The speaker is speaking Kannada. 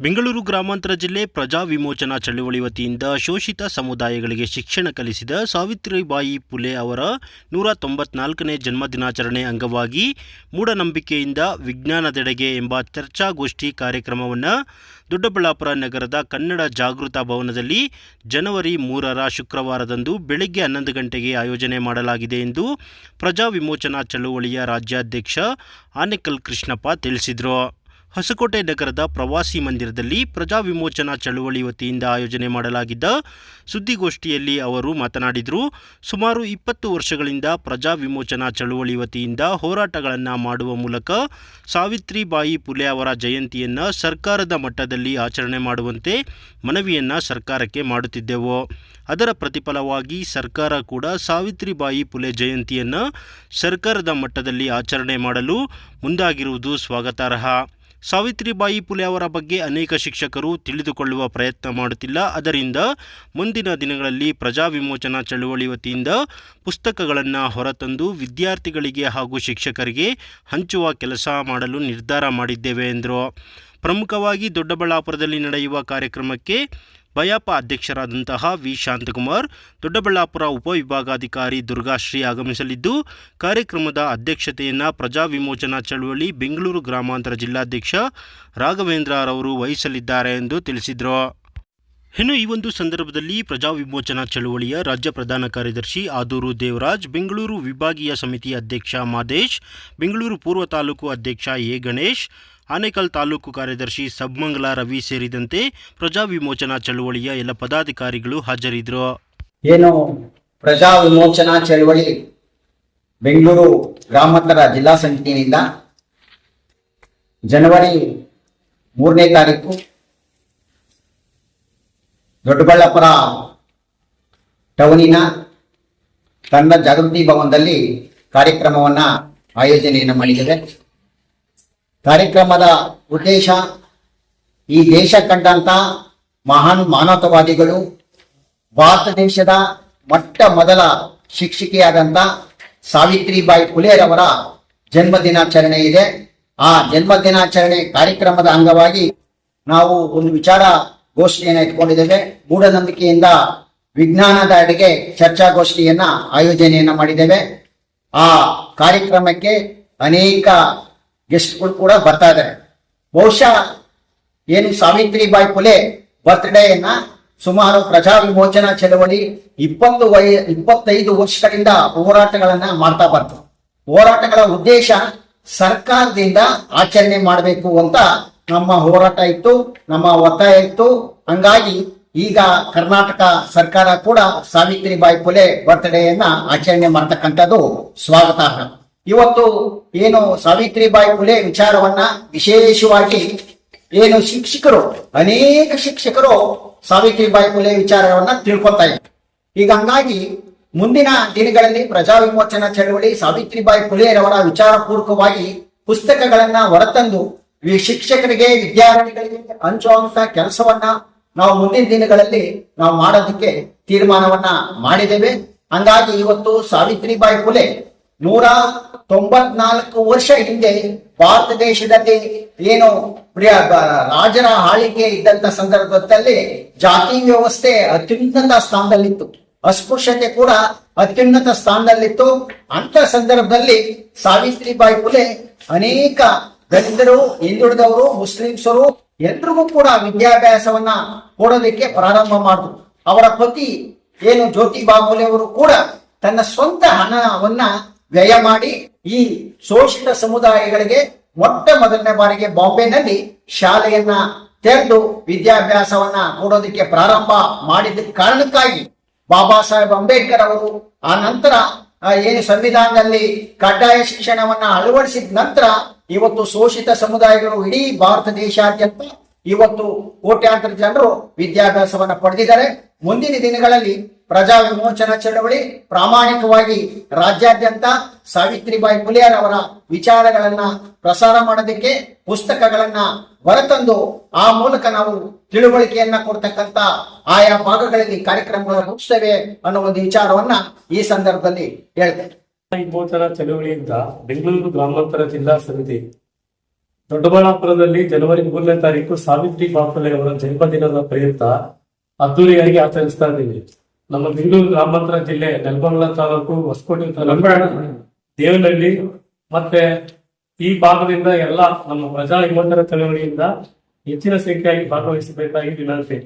ಬೆಂಗಳೂರು ಗ್ರಾಮಾಂತರ ಜಿಲ್ಲೆ ಪ್ರಜಾ ವಿಮೋಚನಾ ಚಳುವಳಿ ವತಿಯಿಂದ ಶೋಷಿತ ಸಮುದಾಯಗಳಿಗೆ ಶಿಕ್ಷಣ ಕಲಿಸಿದ ಸಾವಿತ್ರಿಬಾಯಿ ಪುಲೆ ಅವರ ನೂರ ತೊಂಬತ್ನಾಲ್ಕನೇ ಜನ್ಮದಿನಾಚರಣೆ ಅಂಗವಾಗಿ ಮೂಢನಂಬಿಕೆಯಿಂದ ವಿಜ್ಞಾನದೆಡೆಗೆ ಎಂಬ ಚರ್ಚಾಗೋಷ್ಠಿ ಕಾರ್ಯಕ್ರಮವನ್ನು ದೊಡ್ಡಬಳ್ಳಾಪುರ ನಗರದ ಕನ್ನಡ ಜಾಗೃತ ಭವನದಲ್ಲಿ ಜನವರಿ ಮೂರರ ಶುಕ್ರವಾರದಂದು ಬೆಳಗ್ಗೆ ಹನ್ನೊಂದು ಗಂಟೆಗೆ ಆಯೋಜನೆ ಮಾಡಲಾಗಿದೆ ಎಂದು ಪ್ರಜಾ ವಿಮೋಚನಾ ಚಳುವಳಿಯ ರಾಜ್ಯಾಧ್ಯಕ್ಷ ಆನೇಕಲ್ ಕೃಷ್ಣಪ್ಪ ತಿಳಿಸಿದರು. ಹೊಸಕೋಟೆ ನಗರದ ಪ್ರವಾಸಿ ಮಂದಿರದಲ್ಲಿ ಪ್ರಜಾ ವಿಮೋಚನಾ ಚಳುವಳಿ ವತಿಯಿಂದ ಆಯೋಜನೆ ಮಾಡಲಾಗಿದ್ದ ಸುದ್ದಿಗೋಷ್ಠಿಯಲ್ಲಿ ಅವರು ಮಾತನಾಡಿದರು. ಸುಮಾರು ಇಪ್ಪತ್ತು ವರ್ಷಗಳಿಂದ ಪ್ರಜಾ ವಿಮೋಚನಾ ಚಳುವಳಿ ವತಿಯಿಂದ ಹೋರಾಟಗಳನ್ನು ಮಾಡುವ ಮೂಲಕ ಸಾವಿತ್ರಿಬಾಯಿ ಪುಲೆ ಅವರ ಜಯಂತಿಯನ್ನು ಸರ್ಕಾರದ ಮಟ್ಟದಲ್ಲಿ ಆಚರಣೆ ಮಾಡುವಂತೆ ಮನವಿಯನ್ನು ಸರ್ಕಾರಕ್ಕೆ ಮಾಡುತ್ತಿದ್ದೆವು. ಅದರ ಪ್ರತಿಫಲವಾಗಿ ಸರ್ಕಾರ ಕೂಡ ಸಾವಿತ್ರಿಬಾಯಿ ಪುಲೆ ಜಯಂತಿಯನ್ನು ಸರ್ಕಾರದ ಮಟ್ಟದಲ್ಲಿ ಆಚರಣೆ ಮಾಡಲು ಮುಂದಾಗಿರುವುದು ಸ್ವಾಗತಾರ್ಹ. ಸಾವಿತ್ರಿಬಾಯಿ ಪುಲೆ ಅವರ ಬಗ್ಗೆ ಅನೇಕ ಶಿಕ್ಷಕರು ತಿಳಿದುಕೊಳ್ಳುವ ಪ್ರಯತ್ನ ಮಾಡುತ್ತಿಲ್ಲ. ಅದರಿಂದ ಮುಂದಿನ ದಿನಗಳಲ್ಲಿ ಪ್ರಜಾ ವಿಮೋಚನಾ ಚಳುವಳಿ ವತಿಯಿಂದ ಪುಸ್ತಕಗಳನ್ನು ಹೊರತಂದು ವಿದ್ಯಾರ್ಥಿಗಳಿಗೆ ಹಾಗೂ ಶಿಕ್ಷಕರಿಗೆ ಹಂಚುವ ಕೆಲಸ ಮಾಡಲು ನಿರ್ಧಾರ ಮಾಡಿದ್ದೇವೆ ಎಂದರು. ಪ್ರಮುಖವಾಗಿ ದೊಡ್ಡಬಳ್ಳಾಪುರದಲ್ಲಿ ನಡೆಯುವ ಕಾರ್ಯಕ್ರಮಕ್ಕೆ ಬಯಾಪ ಅಧ್ಯಕ್ಷರಾದಂತಹ ವಿ. ಶಾಂತಕುಮಾರ್, ದೊಡ್ಡಬಳ್ಳಾಪುರ ಉಪವಿಭಾಗಾಧಿಕಾರಿ ದುರ್ಗಾಶ್ರೀ ಆಗಮಿಸಲಿದ್ದು, ಕಾರ್ಯಕ್ರಮದ ಅಧ್ಯಕ್ಷತೆಯನ್ನು ಪ್ರಜಾ ವಿಮೋಚನಾ ಚಳುವಳಿ ಬೆಂಗಳೂರು ಗ್ರಾಮಾಂತರ ಜಿಲ್ಲಾಧ್ಯಕ್ಷ ರಾಘವೇಂದ್ರರವರು ವಹಿಸಲಿದ್ದಾರೆ ಎಂದು ತಿಳಿಸಿದರು. ಇನ್ನು ಈ ಒಂದು ಸಂದರ್ಭದಲ್ಲಿ ಪ್ರಜಾ ವಿಮೋಚನಾ ಚಳುವಳಿಯ ರಾಜ್ಯ ಪ್ರಧಾನ ಕಾರ್ಯದರ್ಶಿ ಆದೂರು ದೇವರಾಜ್, ಬೆಂಗಳೂರು ವಿಭಾಗೀಯ ಸಮಿತಿ ಅಧ್ಯಕ್ಷ ಮಾದೇಶ್, ಬೆಂಗಳೂರು ಪೂರ್ವ ತಾಲೂಕು ಅಧ್ಯಕ್ಷ ಎ ಗಣೇಶ್, ಆನೇಕಲ್ ತಾಲೂಕು ಕಾರ್ಯದರ್ಶಿ ಸಬ್ಮಂಗಲ ರವಿ ಸೇರಿದಂತೆ ಪ್ರಜಾ ವಿಮೋಚನಾ ಚಳುವಳಿಯ ಎಲ್ಲ ಪದಾಧಿಕಾರಿಗಳು ಹಾಜರಿದ್ದರು. ಏನು ಪ್ರಜಾ ವಿಮೋಚನಾ ಚಳುವಳಿ ಬೆಂಗಳೂರು ಗ್ರಾಮಾಂತರ ಜಿಲ್ಲಾ ಸಮಿತಿಯಿಂದ ಜನವರಿ ಮೂರನೇ ತಾರೀಕು ದೊಡ್ಡಬಳ್ಳಾಪುರ ಟೌನಿನ ತನ್ನ ಜಾಗೃತಿ ಭವನದಲ್ಲಿ ಕಾರ್ಯಕ್ರಮವನ್ನ ಆಯೋಜನೆಯನ್ನು ಮಾಡಿದೆ ಕಾರ್ಯಕ್ರಮದ ಉದ್ದೇಶ ಈ ದೇಶ ಕಂಡಂತ ಮಹಾನ್ ಮಾನವತಾವಾದಿಗಳು ಭಾರತ ದೇಶದ ಮೊಟ್ಟ ಮೊದಲ ಶಿಕ್ಷಕಿಯಾದಂತ ಸಾವಿತ್ರಿಬಾಯಿ ಫುಲೆರವರ ಜನ್ಮ ದಿನಾಚರಣೆ ಇದೆ. ಆ ಜನ್ಮ ದಿನಾಚರಣೆ ಕಾರ್ಯಕ್ರಮದ ಅಂಗವಾಗಿ ನಾವು ಒಂದು ವಿಚಾರ ಗೋಷ್ಠಿಯನ್ನು ಇಟ್ಕೊಂಡಿದ್ದೇವೆ. ಮೂಢನಂಬಿಕೆಯಿಂದ ವಿಜ್ಞಾನದ ಅಡಿಗೆ ಚರ್ಚಾಗೋಷ್ಠಿಯನ್ನ ಆಯೋಜನೆಯನ್ನ ಮಾಡಿದ್ದೇವೆ. ಆ ಕಾರ್ಯಕ್ರಮಕ್ಕೆ ಅನೇಕ ಗೆಸ್ಟ್ಗಳು ಕೂಡ ಬರ್ತಾ ಇದ್ದಾರೆ. ಬಹುಶಃ ಏನು ಸಾವಿತ್ರಿಬಾಯಿ ಫುಲೆ ಬರ್ತ್ಡೇಯನ್ನ ಸುಮಾರು ಪ್ರಜಾ ವಿಮೋಚನಾ ಚಳವಳಿ ಇಪ್ಪತ್ತು ವಯ, ಇಪ್ಪತ್ತೈದು ವರ್ಷಗಳಿಂದ ಹೋರಾಟಗಳನ್ನ ಮಾಡ್ತಾ ಬರ್ತು ಹೋರಾಟಗಳ ಉದ್ದೇಶ ಸರ್ಕಾರದಿಂದ ಆಚರಣೆ ಮಾಡಬೇಕು ಅಂತ ನಮ್ಮ ಹೋರಾಟ ಇತ್ತು, ನಮ್ಮ ಒತ್ತಾಯ ಇತ್ತು. ಹಂಗಾಗಿ ಈಗ ಕರ್ನಾಟಕ ಸರ್ಕಾರ ಕೂಡ ಸಾವಿತ್ರಿಬಾಯಿ ಫುಲೆ ಬರ್ತ್ಡೇಯನ್ನ ಆಚರಣೆ ಮಾಡ್ತಕ್ಕಂಥದ್ದು ಸ್ವಾಗತಾರ್ಹ. ಇವತ್ತು ಏನು ಸಾವಿತ್ರಿಬಾಯಿ ಫುಲೆ ವಿಚಾರವನ್ನ ವಿಶೇಷವಾಗಿ ಏನು ಶಿಕ್ಷಕರು, ಅನೇಕ ಶಿಕ್ಷಕರು ಸಾವಿತ್ರಿಬಾಯಿ ಫುಲೆ ವಿಚಾರವನ್ನ ತಿಳ್ಕೊತಾ ಈಗ ಹಂಗಾಗಿ ಮುಂದಿನ ದಿನಗಳಲ್ಲಿ ಪ್ರಜಾ ವಿಮೋಚನಾ ಚಳವಳಿ ಸಾವಿತ್ರಿಬಾಯಿ ಫುಲೆರವರ ವಿಚಾರಪೂರ್ವಕವಾಗಿ ಪುಸ್ತಕಗಳನ್ನ ಹೊರತಂದು ಈ ಶಿಕ್ಷಕರಿಗೆ ವಿದ್ಯಾರ್ಥಿಗಳಿಗೆ ಹಂಚುವಂತ ಕೆಲಸವನ್ನ ನಾವು ಮುಂದಿನ ದಿನಗಳಲ್ಲಿ ನಾವು ಮಾಡೋದಕ್ಕೆ ತೀರ್ಮಾನವನ್ನ ಮಾಡಿದ್ದೇವೆ. ಹಂಗಾಗಿ ಇವತ್ತು ಸಾವಿತ್ರಿಬಾಯಿ ಫುಲೆ ನೂರ ತೊಂಬತ್ನಾಲ್ಕು ವರ್ಷ ಹಿಂದೆ ಭಾರತ ದೇಶದಲ್ಲಿ ಏನು ರಾಜರ ಆಳಿಕೆ ಇದ್ದಂತ ಸಂದರ್ಭದಲ್ಲಿ ಜಾತಿ ವ್ಯವಸ್ಥೆ ಅತ್ಯುನ್ನತ ಸ್ಥಾನದಲ್ಲಿತ್ತು. ಅಸ್ಪೃಶ್ಯತೆ ಕೂಡ ಅತ್ಯುನ್ನತ ಸ್ಥಾನದಲ್ಲಿತ್ತು. ಅಂತ ಸಂದರ್ಭದಲ್ಲಿ ಸಾವಿತ್ರಿಬಾಯಿ ಫುಲೆ ಅನೇಕ ದಲಿತರು, ಹಿಂದುಳಿದವರು, ಮುಸ್ಲಿಮ್ಸರು ಎಲ್ರಿಗೂ ಕೂಡ ವಿದ್ಯಾಭ್ಯಾಸವನ್ನ ಕೊಡೋದಕ್ಕೆ ಪ್ರಾರಂಭ ಮಾಡಿದ್ರು. ಅವರ ಪತಿ ಏನು ಜ್ಯೋತಿ ಬಾಬುಲೆ ಅವರು ಕೂಡ ತನ್ನ ಸ್ವಂತ ಹಣವನ್ನ ವ್ಯಯ ಮಾಡಿ ಈ ಶೋಷಿತ ಸಮುದಾಯಗಳಿಗೆ ಮೊಟ್ಟ ಮೊದಲನೇ ಬಾರಿಗೆ ಬಾಂಬೆನಲ್ಲಿ ಶಾಲೆಯನ್ನ ತೆರೆದು ವಿದ್ಯಾಭ್ಯಾಸವನ್ನ ಕೊಡೋದಕ್ಕೆ ಪ್ರಾರಂಭ ಮಾಡಿದ ಕಾರಣಕ್ಕಾಗಿ ಬಾಬಾ ಸಾಹೇಬ್ ಅಂಬೇಡ್ಕರ್ ಅವರು ಆ ನಂತರ ಏನು ಸಂವಿಧಾನದಲ್ಲಿ ಕಡ್ಡಾಯ ಶಿಕ್ಷಣವನ್ನ ಅಳವಡಿಸಿದ ನಂತರ ಇವತ್ತು ಶೋಷಿತ ಸಮುದಾಯಗಳು ಇಡೀ ಭಾರತ ದೇಶಾದ್ಯಂತ ಇವತ್ತು ಕೋಟ್ಯಾಂತರ ಜನರು ವಿದ್ಯಾಭ್ಯಾಸವನ್ನ ಪಡೆದಿದ್ದಾರೆ. ಮುಂದಿನ ದಿನಗಳಲ್ಲಿ ಪ್ರಜಾ ವಿಮೋಚನಾ ಚಳವಳಿ ಪ್ರಾಮಾಣಿಕವಾಗಿ ರಾಜ್ಯಾದ್ಯಂತ ಸಾವಿತ್ರಿಬಾಯಿ ಫುಲೆಯರ್ ಅವರ ವಿಚಾರಗಳನ್ನ ಪ್ರಸಾರ ಮಾಡೋದಕ್ಕೆ ಪುಸ್ತಕಗಳನ್ನ ಹೊರತಂದು ಆ ಮೂಲಕ ನಾವು ತಿಳುವಳಿಕೆಯನ್ನ ಕೊಡ್ತಕ್ಕಂತ ಆಯಾ ಭಾಗಗಳಲ್ಲಿ ಕಾರ್ಯಕ್ರಮಗಳನ್ನು ರೂಪಿಸ್ತೇವೆ ಅನ್ನೋ ಒಂದು ವಿಚಾರವನ್ನ ಈ ಸಂದರ್ಭದಲ್ಲಿ ಹೇಳ್ತೇನೆ. ವಿಮೋಚನಾ ಚಳವಳಿಯಿಂದ ಬೆಂಗಳೂರು ಗ್ರಾಮಾಂತರ ಜಿಲ್ಲಾ ಸಮಿತಿ ದೊಡ್ಡಬಳ್ಳಾಪುರದಲ್ಲಿ ಜನವರಿ ಮೂರನೇ ತಾರೀಕು ಸಾವಿತ್ರಿ ಬಾಪುಲೆ ಅವರ ಜನ್ಮದಿನದ ಪ್ರಯುಕ್ತ ಅದ್ದೂರಿಯಾಗಿ ಆಚರಿಸ್ತಾ ಇದ್ದೀವಿ. ನಮ್ಮ ಬೆಂಗಳೂರು ಗ್ರಾಮಾಂತರ ಜಿಲ್ಲೆ ನೆಲಮಂಗಲ ತಾಲೂಕು ಹೊಸಕೋಟೆ ತಾಲೂಕು ದೇವನಹಳ್ಳಿ ಮತ್ತೆ ಈ ಭಾಗದಿಂದ ಎಲ್ಲ ನಮ್ಮ ಪ್ರಜಾ ವಿಮೋಚನಾ ಚಳವಳಿಯಿಂದ ಹೆಚ್ಚಿನ ಸಂಖ್ಯೆಯಾಗಿ ಭಾಗವಹಿಸಬೇಕಾಗಿ ವಿನಂತಿ.